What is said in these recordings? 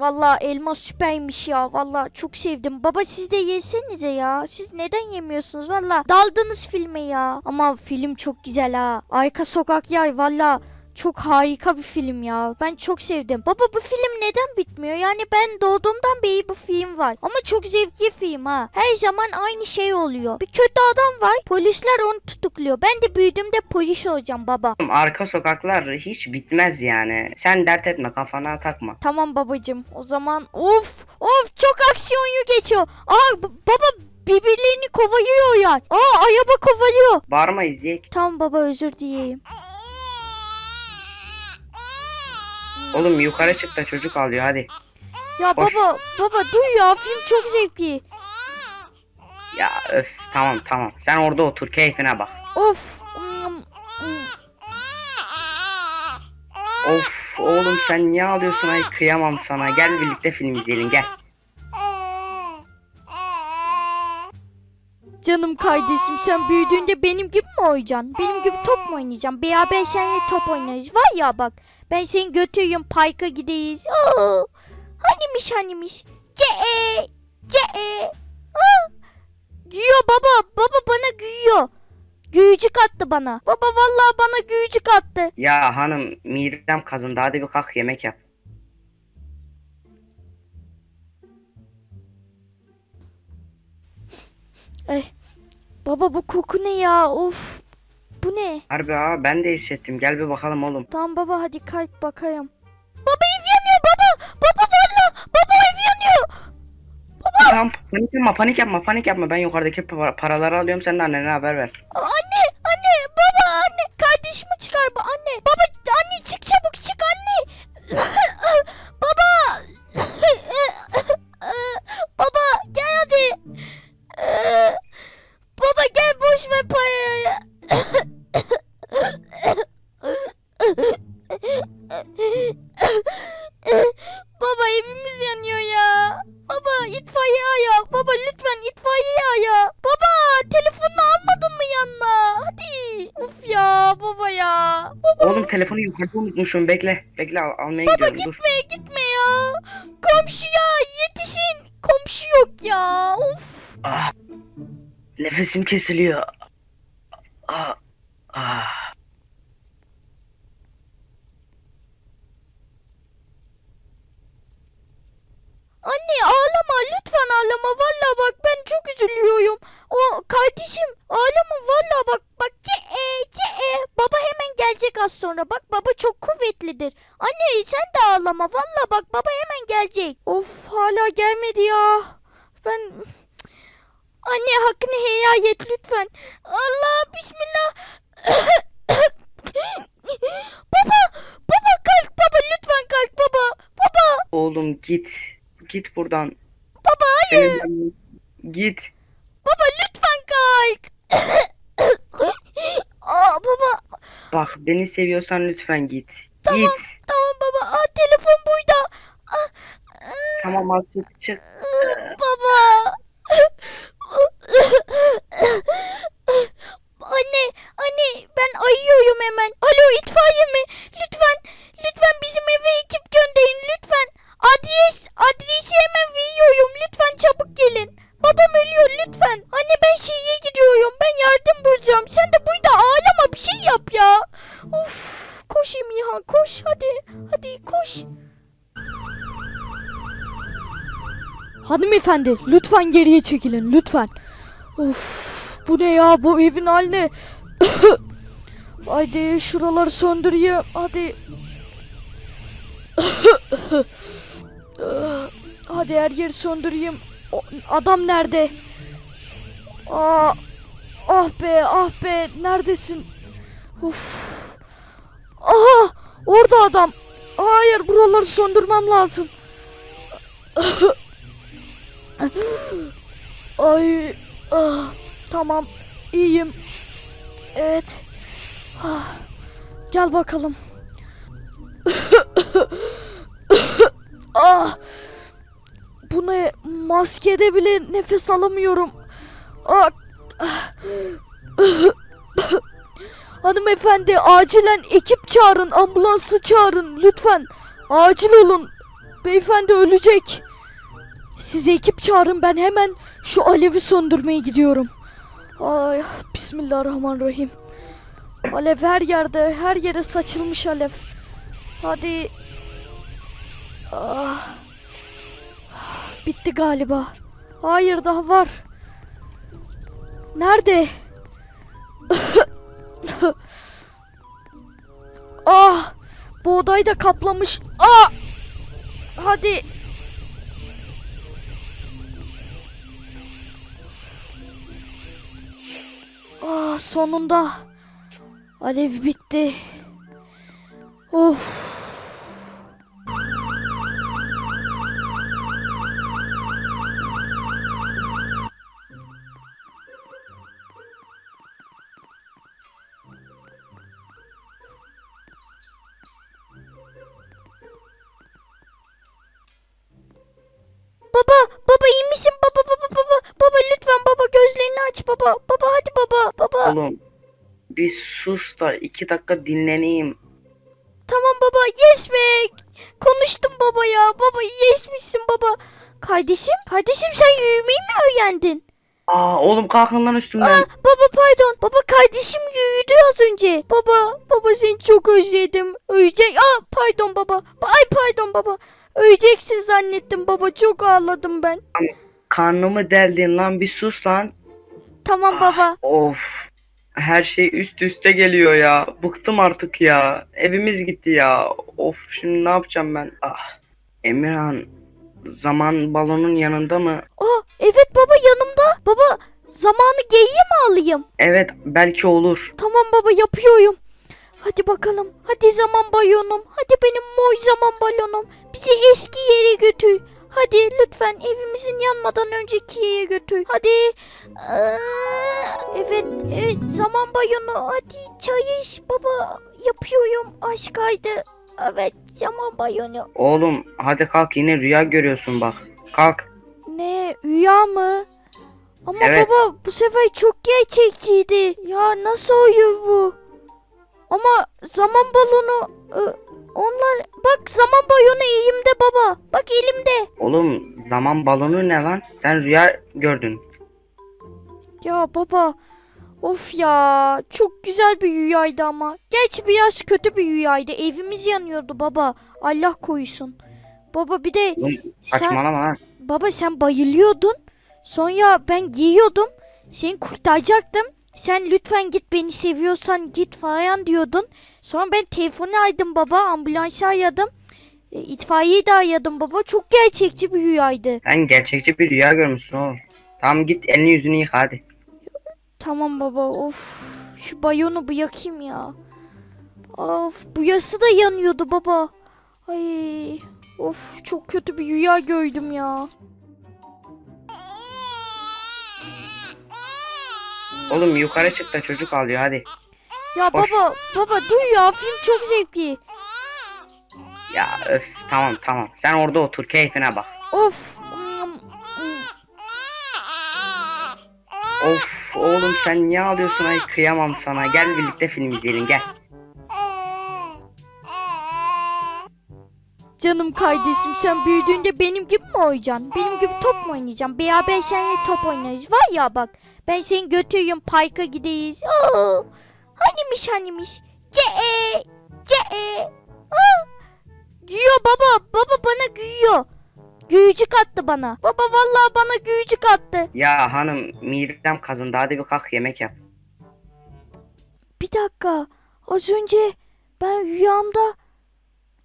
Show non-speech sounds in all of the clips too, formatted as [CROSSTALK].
Valla elma süpermiş ya. Valla çok sevdim. Baba siz de yesenize ya. Siz neden yemiyorsunuz? Valla daldınız filme ya. Ama film çok güzel ha. Arka Sokak Yay valla çok harika bir film ya. Ben çok sevdim. Baba bu film neden bitmiyor? Yani ben doğduğumdan beri bu film var. Ama çok zevkli film ha. Her zaman aynı şey oluyor. Bir kötü adam var. Polisler onu tutukluyor. Ben de büyüdüğümde polis olacağım baba. Oğlum, Arka sokaklar hiç bitmez yani. Sen dert etme kafana takma. Tamam babacım. O zaman of of çok aksiyonlu geçiyor. Aa b- baba birbirlerini kovalıyor ya. Aa araba kovalıyor. Bağırma izleyek. Tamam baba özür dileyim. Oğlum yukarı çık da çocuk alıyor hadi. Ya Hoş. baba baba duy ya film çok zevkli. Ya öf tamam tamam. Sen orada otur keyfine bak. Of. Of oğlum sen niye ağlıyorsun ay kıyamam sana. Gel birlikte film izleyelim gel. Canım kardeşim sen büyüdüğünde benim gibi mi oynayacaksın? Benim gibi top mu oynayacaksın? Beraber seninle top oynarız. Var ya bak ben seni götürüyorum parka gideyiz. Oo, hanimiş hanimiş. Ce ce Aa, Gülüyor baba. Baba bana gülüyor. Gülücük attı bana. Baba vallahi bana gülücük attı. Ya hanım midem kazındı hadi bir kalk yemek yap. Ay, baba bu koku ne ya? Of. Bu ne? Harbi ha ben de hissettim gel bir bakalım oğlum. Tamam baba hadi kalk bakayım. Baba ev yanıyor baba. Baba valla. Baba ev yanıyor. Tamam panik yapma panik yapma panik yapma ben yukarıdaki pa- paraları alıyorum sen de annene haber ver. Anne, itfaiye ayağı. Baba lütfen itfaiye ayağı. Baba telefonunu almadın mı yanına? Hadi. Of ya baba ya. Baba Oğlum telefonu yukarıda unutmuşum bekle. Bekle al- almaya gidiyorum dur. gitme gitme ya. Komşuya yetişin. Komşu yok ya. Of. Ah, nefesim kesiliyor. Ah, ah. Anne lütfen ağlama. Valla bak ben çok üzülüyorum. O kardeşim ağlama valla bak. Bak ce ce Baba hemen gelecek az sonra. Bak baba çok kuvvetlidir. Anne sen de ağlama. Valla bak baba hemen gelecek. Of hala gelmedi ya. Ben... Anne hakkını helal et lütfen. Allah bismillah. [COUGHS] baba baba kalk baba lütfen kalk baba. Baba Oğlum git. Git buradan. Baba hayır. Senin- Git. Baba lütfen kalk. [COUGHS] Aa baba Bak beni seviyorsan lütfen git. Tamam. Git. tamam baba. Aa telefon buydu. Aa, Tamam al çık çık. baba. [COUGHS] anne anne ben ayıyorum hemen. Alo itfaiye mi? Hanımefendi lütfen geriye çekilin lütfen. Of bu ne ya bu evin haline. [COUGHS] Haydi şuraları söndüreyim hadi. [COUGHS] hadi her yeri söndüreyim. Adam nerede? Aa, ah be ah be neredesin? Of. Aha orada adam. Hayır buraları söndürmem lazım. [COUGHS] [GASPS] Ay ah, tamam iyiyim. Evet. Ah, gel bakalım. [COUGHS] ah, bu ne? Maskede bile nefes alamıyorum. Ah, ah. [COUGHS] Hanımefendi acilen ekip çağırın, ambulansı çağırın lütfen. Acil olun. beyefendi ölecek. Siz ekip çağırın ben hemen şu alevi söndürmeye gidiyorum. Ay bismillahirrahmanirrahim. Alev her yerde her yere saçılmış alev. Hadi. Ah. Bitti galiba. Hayır daha var. Nerede? [LAUGHS] ah! Bu odayı da kaplamış. Ah! Hadi. Ah sonunda. Alev bitti. Of. Aç baba. Baba hadi baba, baba. Oğlum bir sus da iki dakika dinleneyim. Tamam baba, yes be. Konuştum baba ya. Baba yesmişsin baba. Kardeşim, kardeşim sen yürümeyi mi öğrendin? Aa oğlum kalkın lan üstümden. Aa, baba pardon. Baba kardeşim yürüdü az önce. Baba, baba seni çok özledim. Ölecek. Aa pardon baba. Ba- Ay pardon baba. Öleceksin zannettim baba. Çok ağladım ben. Karnımı deldin lan bir sus lan. Tamam baba. Of. Her şey üst üste geliyor ya. Bıktım artık ya. Evimiz gitti ya. Of şimdi ne yapacağım ben? Ah. Emirhan zaman balonun yanında mı? Aa evet baba yanımda. Baba zamanı geyiğe mi alayım? Evet belki olur. Tamam baba yapıyorum. Hadi bakalım. Hadi zaman balonum. Hadi benim mor zaman balonum. Bizi eski yere götür. Hadi lütfen evimizin yanmadan önceki yere götür. Hadi. Aa, evet, evet zaman balonu. Hadi çalış baba. Yapıyorum. Aşkaydı. Evet zaman balonu. Oğlum hadi kalk yine rüya görüyorsun bak. Kalk. Ne rüya mı? Ama Evet. baba bu sefer çok gerçekçiydi. Ya nasıl oluyor bu? Ama zaman balonu e, onlar bak zaman balonu elimde baba. Bak elimde. Oğlum zaman balonu ne lan? Sen rüya gördün. Ya baba of ya çok güzel bir rüyaydı ama. Gerçi biraz kötü bir rüyaydı. Evimiz yanıyordu baba. Allah korusun. Baba bir de Oğlum sen saçmalama lan. Baba sen bayılıyordun. Sonra ben giyiyordum. Seni kurtaracaktım. Sen lütfen git beni seviyorsan git falan diyordun. Sonra ben telefonu aldım baba. Ambulansı aradım. E, itfaiyeyi de aradım baba. Çok gerçekçi bir rüyaydı. Sen gerçekçi bir rüya görmüşsün oğlum. Tamam git elini yüzünü yıka hadi. Tamam baba of. Şu bayonu bırakayım ya. Of bu yası da yanıyordu baba. Ay of çok kötü bir rüya gördüm ya. Oğlum yukarı çık da çocuk ağlıyor hadi. Ya Hoş. baba baba dur ya film çok zevkli. Ya öf tamam tamam. Sen orada otur keyfine bak. Of. Of oğlum sen niye ağlıyorsun ay kıyamam sana. Gel birlikte film izleyelim gel. Canım kardeşim sen büyüdüğünde benim gibi mi oynayacaksın? Benim gibi top mu oynayacaksın? Beraber seninle top oynarız. Var ya bak. Ben seni götürüyorum parka gideyiz. Oo. Hanimiş hanimiş. Ce e ce e. Aa. Gülüyor baba. Baba bana gülüyor. Gülücük attı bana. Baba vallahi bana gülücük attı. Ya hanım midem kazındı hadi bir kalk yemek yap. Bir dakika. Az önce ben rüyamda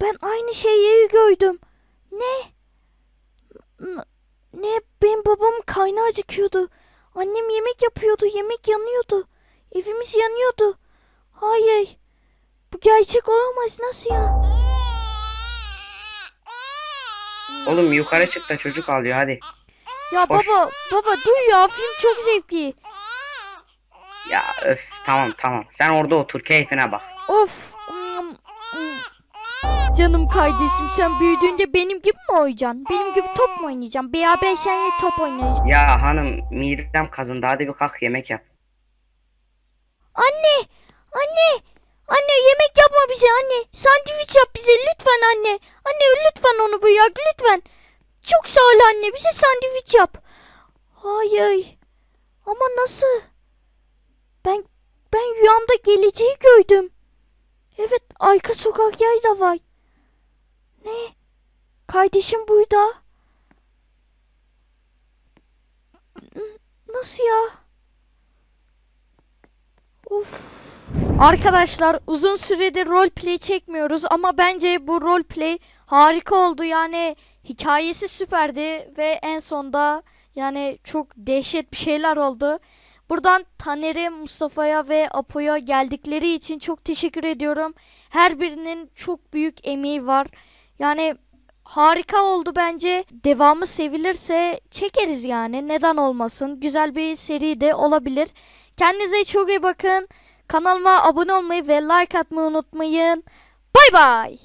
ben aynı şeyi gördüm. Ne? Ne? Benim babamın karnı acıkıyordu. Annem yemek yapıyordu. Yemek yanıyordu. Evimiz yanıyordu. Hayır. Bu gerçek olamaz. Nasıl ya? Oğlum yukarı çık da çocuk ağlıyor hadi. Ya Hoş. baba, baba dur ya. Film çok zevkli. Ya öf tamam tamam. Sen orada otur keyfine bak. Of. Canım kardeşim sen büyüdüğünde benim gibi mi oynayacaksın? Benim gibi top mu oynayacaksın? Beraber seninle top oynarız. Ya hanım midem kazındı hadi bir kalk yemek yap. Anne! Anne! Anne yemek yapma bize anne. Sandviç yap bize lütfen anne. Anne lütfen onu bırak lütfen. Çok sağ ol anne bize sandviç yap. Hayır. Ama nasıl? Ben ben rüyamda geleceği gördüm. Evet arka sokak yay da var. Ne? Kardeşim burada. N- Nasıl ya? Of. Arkadaşlar uzun süredir roleplay çekmiyoruz ama bence bu roleplay harika oldu. Yani hikayesi süperdi ve en sonda yani çok dehşet bir şeyler oldu. Buradan Taner'e, Mustafa'ya ve Apo'ya geldikleri için çok teşekkür ediyorum. Her birinin çok büyük emeği var. Yani harika oldu bence. Devamı sevilirse çekeriz yani. Neden olmasın? Güzel bir seri de olabilir. Kendinize çok iyi bakın. Kanalıma abone olmayı ve like atmayı unutmayın. Bay bay.